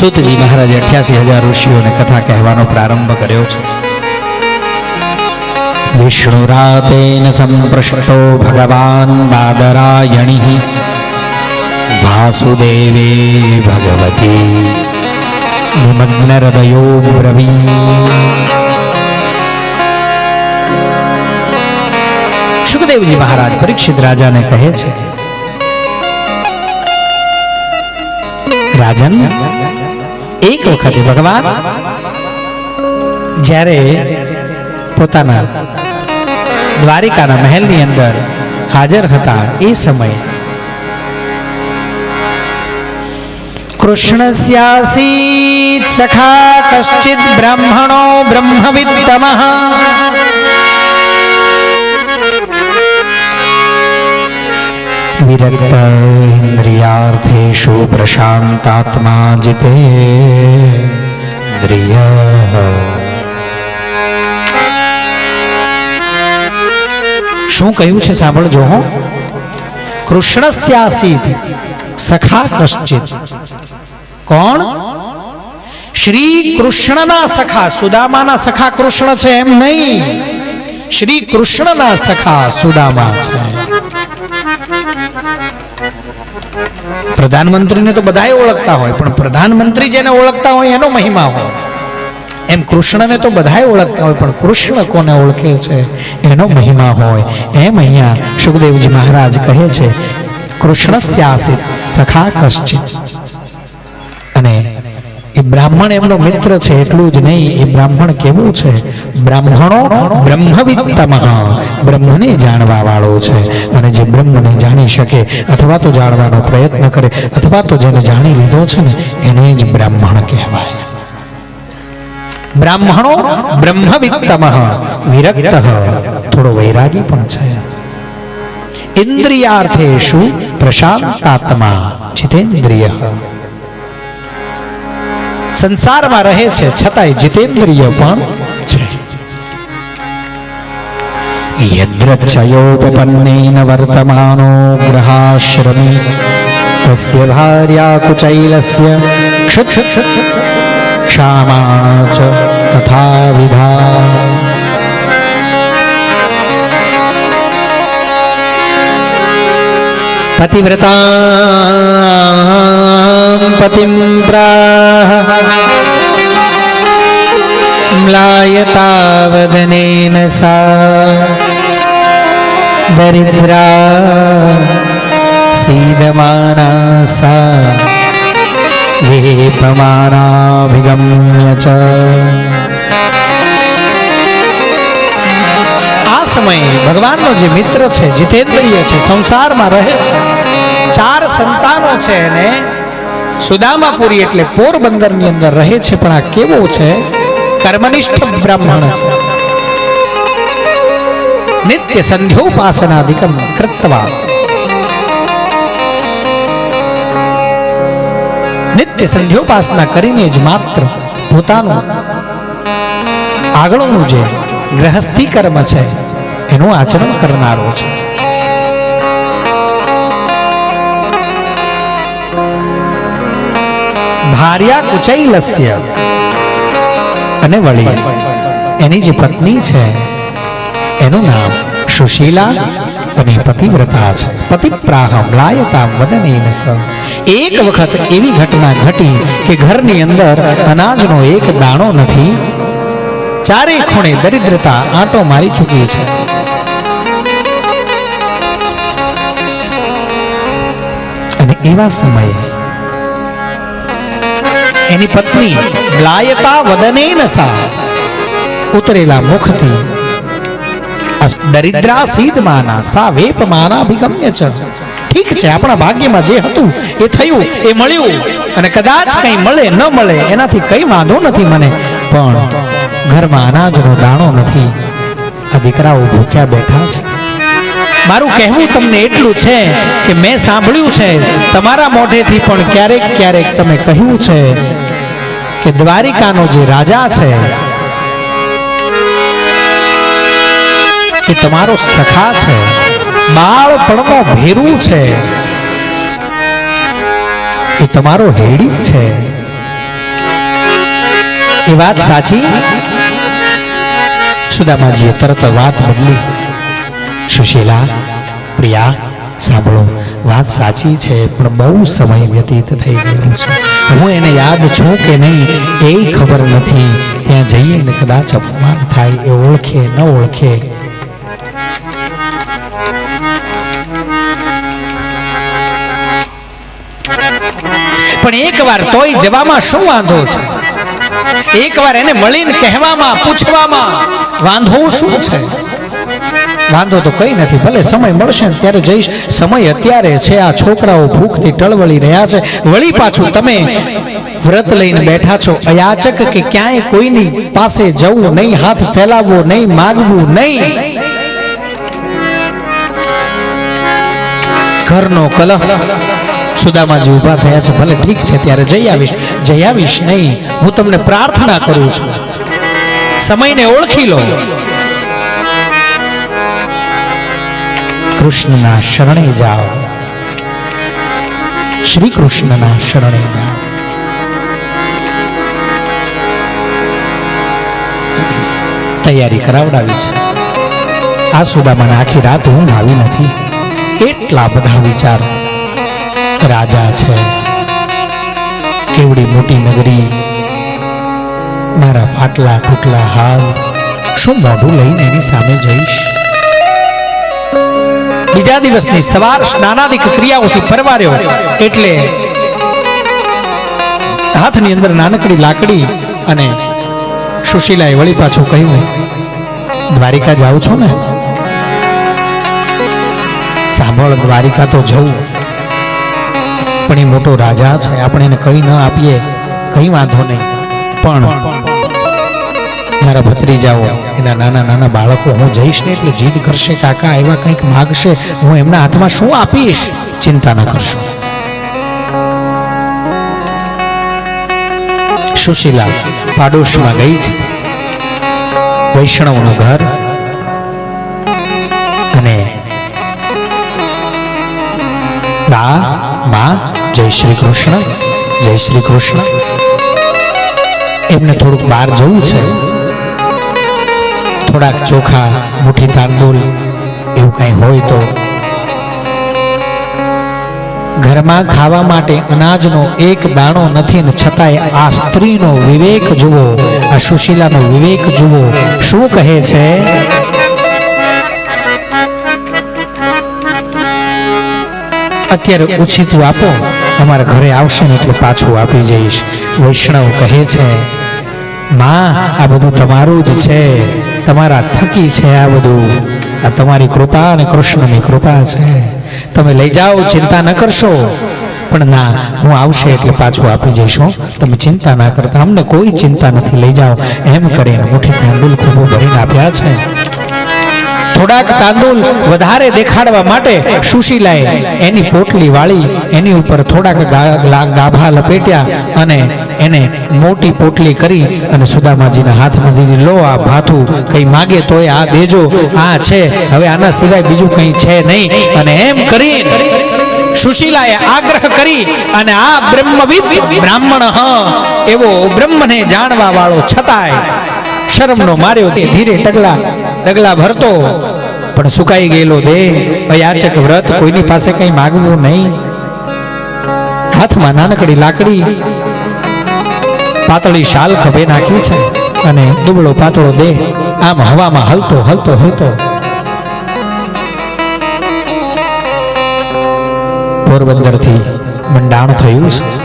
સુતજી મહારાજે અઠ્યાસી હજાર ઋષિઓને કથા કહેવાનો પ્રારંભ કર્યો છે. વિષ્ણુરાતેન સંપૃષ્ટો ભગવાન બાદરાયણી, વાસુદેવે ભગવતી નિમગ્ન હૃદયો બ્રવી. સુખદેવજી મહારાજ પરીક્ષિત રાજાને કહે છે રાજન એક વખતે ભગવાન જ્યારે પોતાના દ્વારિકાના મહેલની અંદર હાજર હતા એ સમયે કૃષ્ણસ્યાસીત સખા કશ્ચિત બ્રાહ્મણો બ્રહ્મવિત્તમઃ વિરક્ત ઇન્દ્રિયાર્થેષુ પ્રશાંતાત્મા જીતેન્દ્રિય શું કહ્યું છે સાંભળજો હો. કૃષ્ણસ્યાસીત, સખા કશ્ચિત. કોણ? શ્રી કૃષ્ણના સખા, સુદામાના સખા કૃષ્ણ છે એમ નહીં. શ્રી કૃષ્ણના સખા, સુદામા છે. પ્રધાનમંત્રીને તો બધાએ ઓળખતા હોય, પણ પ્રધાનમંત્રી જેને ઓળખતા હોય એનો મહિમા હોય. એમ કૃષ્ણને તો બધાય ઓળખતા હોય, પણ કૃષ્ણ કોને ઓળખે છે? એનો મહિમા હોય. એમ અહીંયા સુખદેવજી મહારાજ કહે છે, કૃષ્ણસ્યાસિત સખા કશ્ચિત. બ્રાહ્મણ એમનો મિત્ર છે એટલું જ નહીં, એ બ્રાહ્મણ કેવું છે? બ્રાહ્મણો બ્રહ્મવિત્તમ, બ્રહ્મને જાણવા વાળો છે. અને જે બ્રહ્મને જાણી શકે અથવા તો જાણવાનો પ્રયત્ન કરે અથવા તો જેને જાણી લીધો છે ને, એને જ બ્રાહ્મણ કહેવાય. બ્રાહ્મણો બ્રહ્મવિત્તમ, વિરક્ત. થોડો વૈરાગી પણ છે. ઇન્દ્રિયાર્થેશુ પ્રશાંતાત્મા ચિતેન્દ્રિય સંસારમાં રહે છે, છતાંય જીતેન્દ્રિય પણ છે. યદ્રક્ષયોપપન્નેન વર્તમાનો ગ્રહાશ્રમી, તસ્ય ભાર્યા કુચૈલસ્ય ક્ષિક્ષ ક્ષામા ચ તથા વિધા પતિવ્રતા પતિમ પ્રાહ म्लायतावदनेन सा दरिद्रा सीदमाना सा वेपमानाभिगम्य च આ સમયે ભગવાનનો જે મિત્ર છે જીતેન્દ્રિય છે સંસારમાં રહે છે ચાર સંતાનો છે એને સુદામાપુરી એટલે પોરબંદરની અંદર રહે છે, પણ આ કેવો છે? કર્મનિષ્ઠ બ્રાહ્મણ છે. નિત્ય સંધ્યોપાસનાધિકમ કૃત્વા નિત્ય સંધ્યોપાસના કરીને જ માત્ર પોતાનું આગળનું જે ગ્રહસ્થી કર્મ છે, એનું આચરણ કરનારો છે. ભાર્યા કુચૈલસ્ય અને વળી, એની જે પત્ની છે, એનું નામ સુશીલા અને પતિવ્રતા છે. પતિપ્રાહમ લાયતામ વદનેન સ. એક વખત એવી ઘટના ઘટી કે ઘરની અંદર અનાજનો એક દાણો નથી, ચારે ખૂણે દરિદ્રતા આંટો મારી ચૂકી છે. અને એવા સમયે એની પત્ની લાયતા વદને સા. ઉતરેલા મુખથી દરિદ્રા સીધમાના સા વેપમાના અભિગમ્ય છે. ઠીક છે, આપણા ભાગ્યમાં જે હતું એ થયું, એ મળ્યું. અને કદાચ કંઈ મળે, ન મળે, એનાથી કંઈ વાંધો નથી મને. પણ ઘરમાં અનાજનો દાણો નથી. આ દીકરાઓ ભૂખ્યા બેઠા છે. મારું કહેવું તમને એટલું છે કે મેં સાંભળ્યું છે. તમારા મોઢેથી પણ ક્યારેક ક્યારેક તમે કહ્યું છે કે દ્વારિકાનો જે રાજા છે, એ તમારો સખા છે. બાળપણનો ભેરું છે. એ તમારો હેડી છે. એ વાત સાચી? સુદામાજીએ તરત વાત બદલી. સુશીલા, પ્રિયા, સાંભળો, વાત સાચી છે, પણ બહુ સમય વ્યતીત થઈ ગયો છે. હું એને યાદ છું કે નહીં એ ખબર નથી. ત્યાં જઈએ ને કદાચ અપમાન થાય, એ ઓળખે, ન ઓળખે. પણ એકવાર તોય જવામાં શું વાંધો છે? એકવાર એને મળીને કહેવામાં, પૂછવામાં, વાંધો શું છે? વાંધો તો કઈ નથી, ભલે સમય મળશે ને ત્યારે જઈશ. સમય અત્યારે છે, આ છોકરાઓ ભૂખથી ટળવળી રહ્યા છે. વળી પાછું તમે વ્રત લઈને બેઠા છો. અયાચક કે ક્યાંય કોઈની પાસે જવું નહીં, હાથ ફેલાવવો નહીં, માગવું નહીં. ઘરનો કલહ સુદામાજી ઊભા થયા છે. ભલે ઠીક છે, ત્યારે જઈ આવીશ. જઈ આવીશ નહીં. હું તમને પ્રાર્થના કરું છું. સમયને ઓળખી લો. કૃષ્ણના શરણે જાઓ. શ્રી કૃષ્ણના શરણે જાઓ. તૈયારી કરાવડાવી છે. આ સુદામાને આખી રાત ઊંઘ આવી નથી. એટલા બધા વિચાર રાજા છે. કેવડી મોટી નગરી, મારા ફાટલા ફૂટલા હાલ. શું મોઢું લઈને એની સામે જઈશ? બીજા દિવસની સવાર સ્નાનાદિક ક્રિયાઓથી પરવાર્યો એટલે હાથની અંદર નાનકડી લાકડી અને સુશીલાએ વળી પાછું કહ્યું, દ્વારિકા જાઉં છું ને? સાંભળ, દ્વારિકા તો જવું. પણ એ મોટો રાજા છે. આપણે એને કઈ ન આપીએ. કઈ વાંધો નહીં. પણ મારા ભત્રીજાઓ, એના નાના નાના બાળકો, હું જઈશ ને એટલે જીદ કરશે, કાકા, એવા કંઈક માગશે, હું એમના હાથમાં શું આપીશ? ચિંતા ન કરશો. સુશીલા પાડોશમાં ગઈ છે. વૈષ્ણવનું ઘર અને બા, મા, જય શ્રી કૃષ્ણ, જય શ્રી કૃષ્ણ. એમને થોડુંક બહાર જવું છે. થોડાક ચોખા, મુઠ્ઠી તાંદુલ, એવું કંઈ હોય તો. ઘરમાં ખાવા માટે અનાજનો એક દાણો નથી ને છતાંય આ સ્ત્રીનો વિવેક જુઓ, આ સુશીલાનો વિવેક જુઓ. શું કહે છે? અત્યારે ઉછીતું આપો, અમારા ઘરે આવશે ને એટલે પાછું આપી જઈશ. વૈષ્ણવ કહે છે, માં, આ બધું તમારું જ છે. તમારા થકી છે આ બધું. આ તમારી કૃપા અને કૃષ્ણની કૃપા છે. તમે લઈ જાઓ, ચિંતા ન કરશો. પણ ના, હું આવશે એટલે પાછું આપી જઈશું તમે ચિંતા ના કરતા. અમને કોઈ ચિંતા નથી. લઈ જાઓ. એમ કરીને મુઠ્ઠી તાંડુલ ખૂબ ભરીને આપ્યા છે. થોડાક તાંદુલ વધારે દેખાડવા માટે સુશીલાએ એની પોટલી વાળી, એની ઉપર થોડાક ગાભા લપેટ્યા અને એને મોટી પોટલી કરી અને સુદામાજીના હાથમાં દીધી, લો આ ભાથું, કંઈ માગે તોય આ દેજો, આ છે, હવે આના સિવાય બીજું કંઈ છે નહીં. અને એમ કરી સુશીલાએ આગ્રહ કરી અને આ બ્રહ્મવિદ બ્રાહ્મણ હ, એવો બ્રહ્મને જાણવા વાળો છતાંય શરમનો માર્યો તે ધીરે ટગલા ડગલા ભરતો. પણ સુકાઈ ગયેલો દેહ અયાચક વ્રત કોઈની પાસે કંઈ માગવું નહીં. હાથમાં નાનકડી લાકડી, પાતળી શાલ ખભે નાખી છે અને દુબળો પાતળો દેહ આમ હવામાં હલતો હલતો હલતો. પોરબંદરથી મંડાણ થયું છે.